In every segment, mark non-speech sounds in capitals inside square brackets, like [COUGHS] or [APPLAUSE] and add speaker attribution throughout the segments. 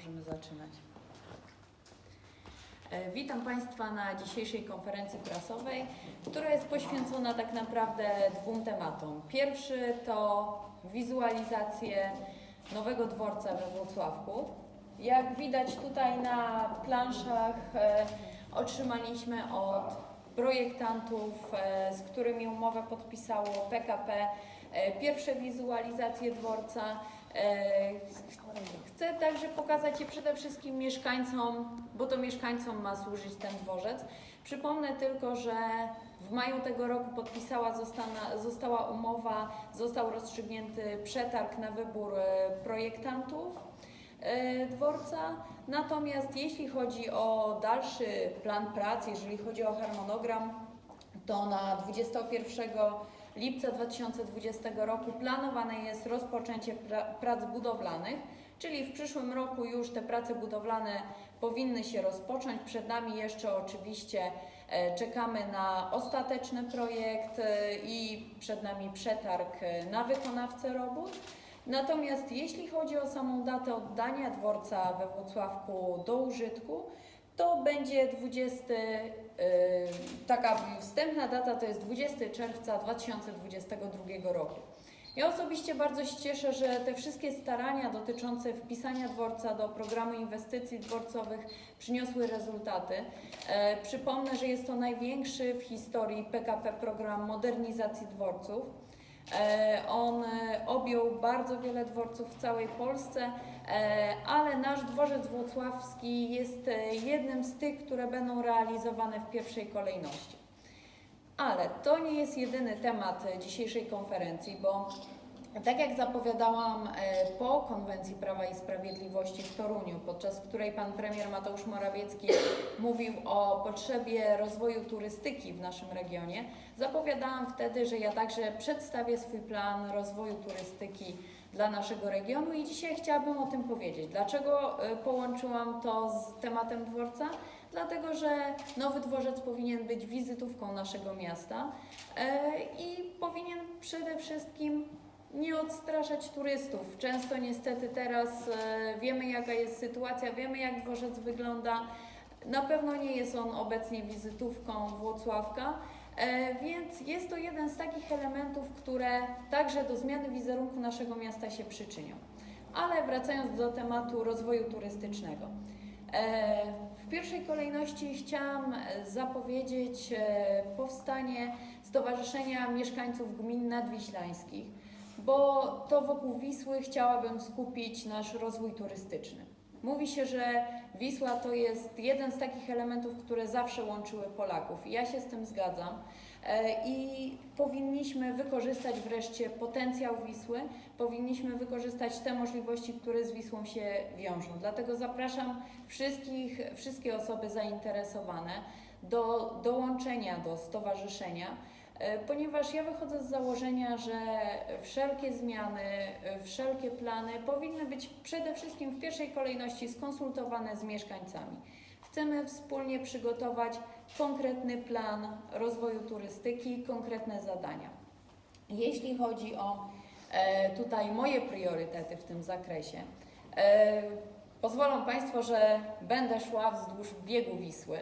Speaker 1: możemy zaczynać. E, Witam Państwa na dzisiejszej konferencji prasowej, która jest poświęcona tak naprawdę dwóm tematom. Pierwszy to wizualizację nowego dworca we Włocławku. Jak widać tutaj na planszach e, otrzymaliśmy od projektantów, e, z którymi umowę podpisało PKP, pierwsze wizualizacje dworca. E, Chcę także pokazać je przede wszystkim mieszkańcom, bo to mieszkańcom ma służyć ten dworzec. Przypomnę tylko, że w maju tego roku podpisała zostana, została umowa, został rozstrzygnięty przetarg na wybór e, projektantów e, dworca. Natomiast jeśli chodzi o dalszy plan prac, jeżeli chodzi o harmonogram, to na 21 lipca 2020 roku planowane jest rozpoczęcie pra prac budowlanych, czyli w przyszłym roku już te prace budowlane powinny się rozpocząć. Przed nami jeszcze oczywiście e, czekamy na ostateczny projekt e, i przed nami przetarg e, na wykonawcę robót. Natomiast jeśli chodzi o samą datę oddania dworca we Włocławku do użytku, to będzie 20, yy, taka wstępna data to jest 20 czerwca 2022 roku. Ja osobiście bardzo się cieszę, że te wszystkie starania dotyczące wpisania dworca do programu inwestycji dworcowych przyniosły rezultaty. E, przypomnę, że jest to największy w historii PKP program modernizacji dworców. E, On e, objął bardzo wiele dworców w całej Polsce, e, ale nasz dworzec włocławski jest jednym z tych, które będą realizowane w pierwszej kolejności. Ale to nie jest jedyny temat dzisiejszej konferencji, bo tak jak zapowiadałam e, po konwencji Prawa i Sprawiedliwości w Toruniu, podczas której pan premier Mateusz Morawiecki [COUGHS] mówił o potrzebie rozwoju turystyki w naszym regionie, zapowiadałam wtedy, że ja także przedstawię swój plan rozwoju turystyki dla naszego regionu i dzisiaj chciałabym o tym powiedzieć. Dlaczego e, połączyłam to z tematem dworca? Dlatego, że nowy dworzec powinien być wizytówką naszego miasta e, i powinien przede wszystkim nie odstraszać turystów. Często niestety teraz e, wiemy jaka jest sytuacja, wiemy jak dworzec wygląda. Na pewno nie jest on obecnie wizytówką Włocławka, e, więc jest to jeden z takich elementów, które także do zmiany wizerunku naszego miasta się przyczynią. Ale wracając do tematu rozwoju turystycznego. E, W pierwszej kolejności chciałam zapowiedzieć powstanie Stowarzyszenia Mieszkańców Gmin Nadwiślańskich, bo to wokół Wisły chciałabym skupić nasz rozwój turystyczny. Mówi się, że Wisła to jest jeden z takich elementów, które zawsze łączyły Polaków. Ja się z tym zgadzam. E, I powinniśmy wykorzystać wreszcie potencjał Wisły, powinniśmy wykorzystać te możliwości, które z Wisłą się wiążą. Dlatego zapraszam wszystkich, wszystkie osoby zainteresowane do dołączenia do stowarzyszenia, ponieważ ja wychodzę z założenia, że wszelkie zmiany, e, wszelkie plany powinny być przede wszystkim w pierwszej kolejności skonsultowane z mieszkańcami. Chcemy wspólnie przygotować konkretny plan rozwoju turystyki, konkretne zadania. Jeśli chodzi o e, tutaj moje priorytety w tym zakresie, e, pozwolą Państwo, że będę szła wzdłuż biegu Wisły.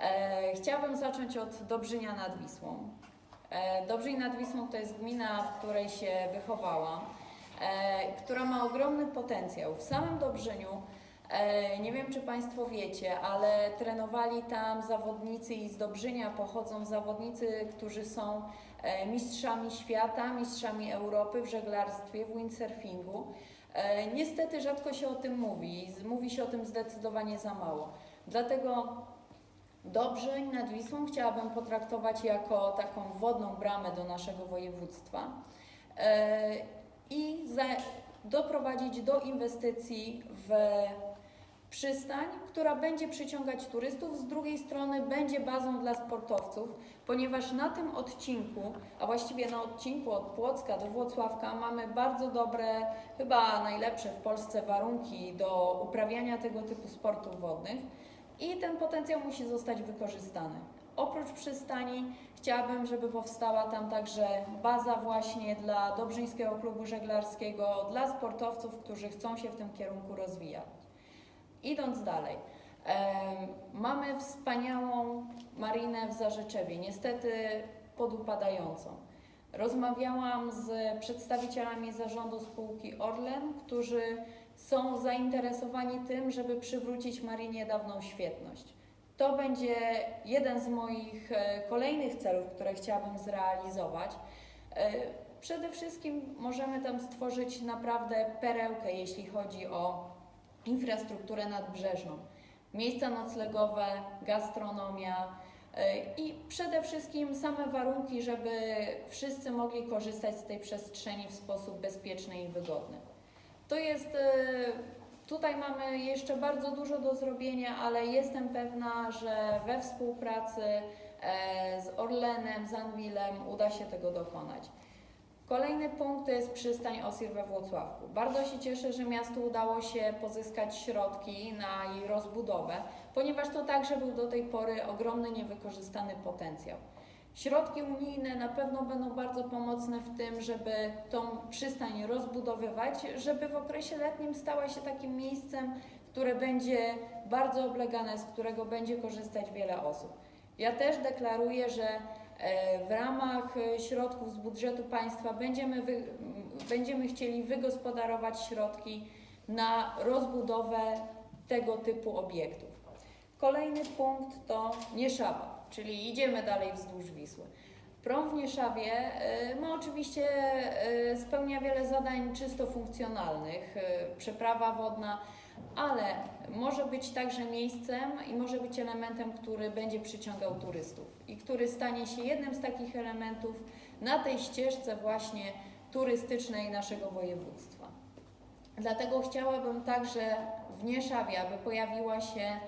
Speaker 1: E, chciałabym zacząć od Dobrzynia nad Wisłą. E, Dobrzyń nad Wisłą to jest gmina, w której się wychowałam, e, która ma ogromny potencjał. W samym Dobrzyniu E, Nie wiem, czy Państwo wiecie, ale trenowali tam zawodnicy i z Dobrzynia pochodzą zawodnicy, którzy są mistrzami świata, mistrzami Europy w żeglarstwie, w windsurfingu. Niestety rzadko się o tym mówi, mówi się o tym zdecydowanie za mało. Dlatego Dobrzeń nad Wisłą chciałabym potraktować jako taką wodną bramę do naszego województwa e, i doprowadzić do inwestycji w przystań, która będzie przyciągać turystów, z drugiej strony będzie bazą dla sportowców, ponieważ na tym odcinku, a właściwie na odcinku od Płocka do Włocławka mamy bardzo dobre, chyba najlepsze w Polsce warunki do uprawiania tego typu sportów wodnych i ten potencjał musi zostać wykorzystany. Oprócz przystani chciałabym, żeby powstała tam także baza właśnie dla Dobrzyńskiego Klubu Żeglarskiego, dla sportowców, którzy chcą się w tym kierunku rozwijać. Idąc dalej, mamy wspaniałą marinę w Zarzeczewie, niestety podupadającą. Rozmawiałam z przedstawicielami zarządu spółki Orlen, którzy są zainteresowani tym, żeby przywrócić marinie dawną świetność. To będzie jeden z moich e, kolejnych celów, które chciałabym zrealizować. E, Przede wszystkim możemy tam stworzyć naprawdę perełkę, jeśli chodzi o infrastrukturę nadbrzeżną. Miejsca noclegowe, gastronomia e, i przede wszystkim same warunki, żeby wszyscy mogli korzystać z tej przestrzeni w sposób bezpieczny i wygodny. To jest, e, tutaj mamy jeszcze bardzo dużo do zrobienia, ale jestem pewna, że we współpracy e, z Orlenem, z Anwilem uda się tego dokonać. Kolejny punkt to jest przystań Osir we Włocławku. Bardzo się cieszę, że miastu udało się pozyskać środki na jej rozbudowę, ponieważ to także był do tej pory ogromny niewykorzystany potencjał. Środki unijne na pewno będą bardzo pomocne w tym, żeby tą przystań rozbudowywać, żeby w okresie letnim stała się takim miejscem, które będzie bardzo oblegane, z którego będzie korzystać wiele osób. Ja też deklaruję, że e, w ramach e, środków z budżetu państwa będziemy, wy, będziemy chcieli wygospodarować środki na rozbudowę tego typu obiektów. Kolejny punkt to Nieszawa, czyli idziemy dalej wzdłuż Wisły. Prom w Nieszawie ma oczywiście e, spełnia wiele zadań czysto funkcjonalnych, e, przeprawa wodna, ale może być także miejscem i może być elementem, który będzie przyciągał turystów i który stanie się jednym z takich elementów na tej ścieżce właśnie turystycznej naszego województwa. Dlatego chciałabym także w Nieszawie, aby pojawiła się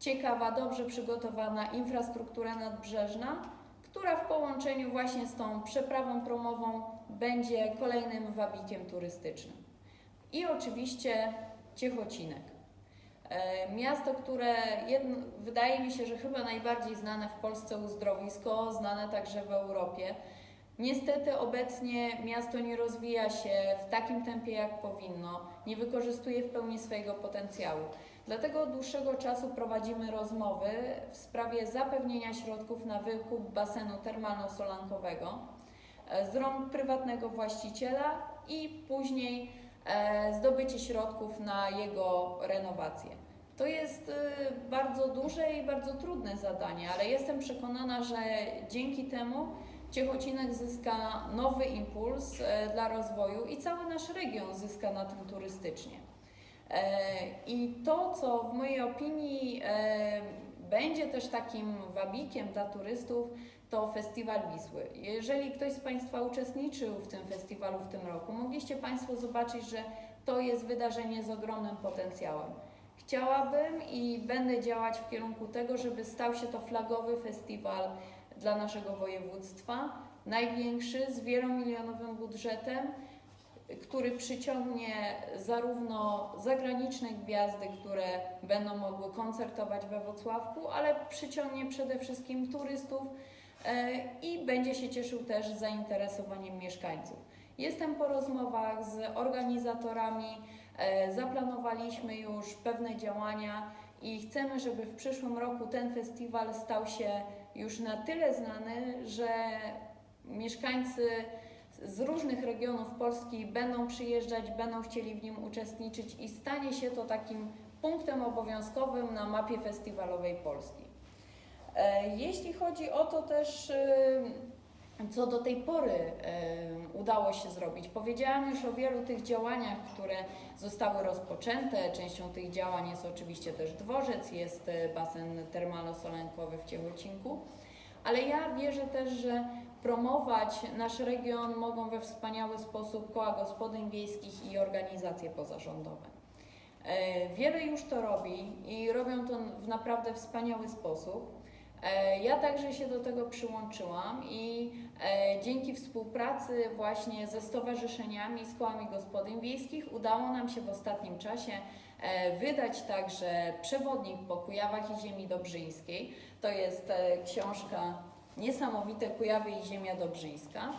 Speaker 1: ciekawa, dobrze przygotowana infrastruktura nadbrzeżna, która w połączeniu właśnie z tą przeprawą promową będzie kolejnym wabikiem turystycznym. I oczywiście Ciechocinek. E, Miasto, które jedno, wydaje mi się, że chyba najbardziej znane w Polsce uzdrowisko, znane także w Europie. Niestety obecnie miasto nie rozwija się w takim tempie, jak powinno, nie wykorzystuje w pełni swojego potencjału. Dlatego od dłuższego czasu prowadzimy rozmowy w sprawie zapewnienia środków na wykup basenu termalno-solankowego e, z rąk prywatnego właściciela i później e, zdobycie środków na jego renowację. To jest e, bardzo duże i bardzo trudne zadanie, ale jestem przekonana, że dzięki temu Ciechocinek zyska nowy impuls e, dla rozwoju i cały nasz region zyska na tym turystycznie. E, I to, co w mojej opinii e, będzie też takim wabikiem dla turystów, to Festiwal Wisły. Jeżeli ktoś z Państwa uczestniczył w tym festiwalu w tym roku, mogliście Państwo zobaczyć, że to jest wydarzenie z ogromnym potencjałem. Chciałabym i będę działać w kierunku tego, żeby stał się to flagowy festiwal dla naszego województwa, największy z wielomilionowym budżetem, który przyciągnie zarówno zagraniczne gwiazdy, które będą mogły koncertować we Wrocławku, ale przyciągnie przede wszystkim turystów e, i będzie się cieszył też zainteresowaniem mieszkańców. Jestem po rozmowach z organizatorami, e, zaplanowaliśmy już pewne działania i chcemy, żeby w przyszłym roku ten festiwal stał się już na tyle znany, że mieszkańcy z różnych regionów Polski będą przyjeżdżać, będą chcieli w nim uczestniczyć i stanie się to takim punktem obowiązkowym na mapie festiwalowej Polski. E, Jeśli chodzi o to też, e, co do tej pory e, udało się zrobić, powiedziałam już o wielu tych działaniach, które zostały rozpoczęte. Częścią tych działań jest oczywiście też dworzec, jest basen termalno-solenkowy w Ciechocinku, ale ja wierzę też, że promować nasz region mogą we wspaniały sposób koła gospodyń wiejskich i organizacje pozarządowe. E, Wiele już to robi i robią to w naprawdę wspaniały sposób. E, Ja także się do tego przyłączyłam i e, dzięki współpracy właśnie ze stowarzyszeniami, z kołami gospodyń wiejskich udało nam się w ostatnim czasie e, wydać także przewodnik po Kujawach i ziemi dobrzyńskiej. To jest książka Niesamowite Kujawy i ziemia dobrzyńska.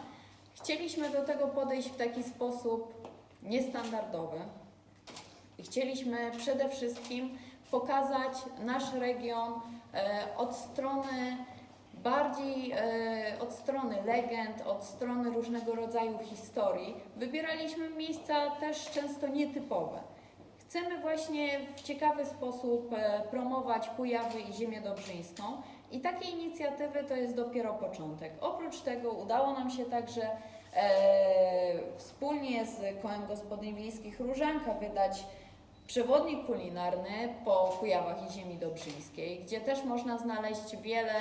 Speaker 1: Chcieliśmy do tego podejść w taki sposób niestandardowy. Chcieliśmy przede wszystkim pokazać nasz region e, od strony bardziej e, od strony legend, od strony różnego rodzaju historii. Wybieraliśmy miejsca też często nietypowe. Chcemy właśnie w ciekawy sposób e, promować Kujawy i ziemię dobrzyńską i takie inicjatywy to jest dopiero początek. Oprócz tego udało nam się także e, wspólnie z Kołem Gospodyń Wiejskich Różanka wydać przewodnik kulinarny po Kujawach i ziemi dobrzyńskiej, gdzie też można znaleźć wiele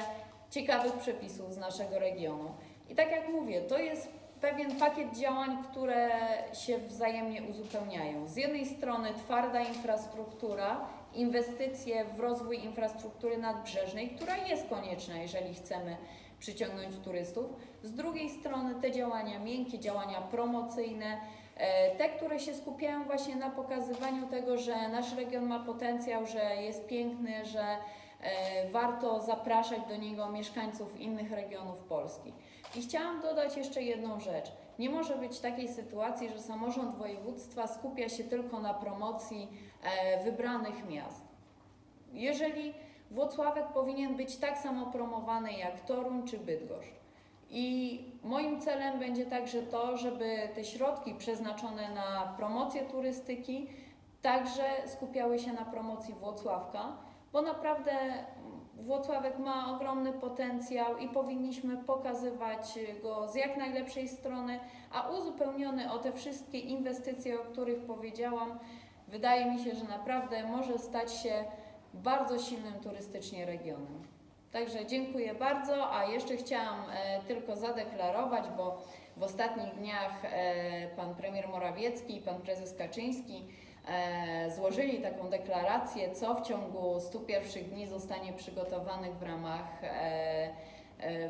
Speaker 1: ciekawych przepisów z naszego regionu. I tak jak mówię, to jest pewien pakiet działań, które się wzajemnie uzupełniają. Z jednej strony twarda infrastruktura, inwestycje w rozwój infrastruktury nadbrzeżnej, która jest konieczna, jeżeli chcemy przyciągnąć turystów. Z drugiej strony te działania miękkie, działania promocyjne, te, które się skupiają właśnie na pokazywaniu tego, że nasz region ma potencjał, że jest piękny, że e, warto zapraszać do niego mieszkańców innych regionów Polski. I chciałam dodać jeszcze jedną rzecz. Nie może być takiej sytuacji, że samorząd województwa skupia się tylko na promocji e, wybranych miast. Jeżeli Włocławek powinien być tak samo promowany jak Toruń czy Bydgoszcz. I moim celem będzie także to, żeby te środki przeznaczone na promocję turystyki także skupiały się na promocji Włocławka, bo naprawdę Włocławek ma ogromny potencjał i powinniśmy pokazywać go z jak najlepszej strony, a uzupełniony o te wszystkie inwestycje, o których powiedziałam, wydaje mi się, że naprawdę może stać się bardzo silnym turystycznie regionem. Także dziękuję bardzo, a jeszcze chciałam e, tylko zadeklarować, bo w ostatnich dniach e, pan premier Morawiecki i pan prezes Kaczyński e, złożyli taką deklarację, co w ciągu 100 pierwszych dni zostanie przygotowanych w ramach,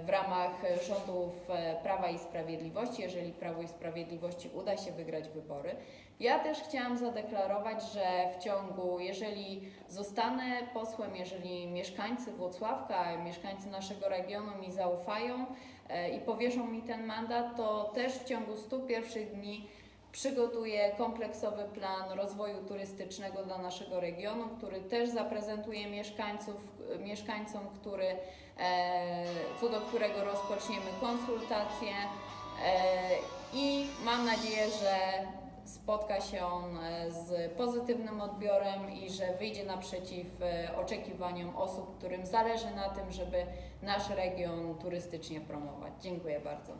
Speaker 1: w ramach rządów e, Prawa i Sprawiedliwości, jeżeli Prawo i Sprawiedliwości uda się wygrać wybory. Ja też chciałam zadeklarować, że w ciągu, jeżeli zostanę posłem, jeżeli mieszkańcy Włocławka, mieszkańcy naszego regionu mi zaufają e, i powierzą mi ten mandat, to też w ciągu 100 pierwszych dni przygotuję kompleksowy plan rozwoju turystycznego dla naszego regionu, który też zaprezentuje mieszkańców, mieszkańcom, który, e, co do którego rozpoczniemy konsultacje e, i mam nadzieję, że spotka się on e, z pozytywnym odbiorem i że wyjdzie naprzeciw oczekiwaniom osób, którym zależy na tym, żeby nasz region turystycznie promować. Dziękuję bardzo.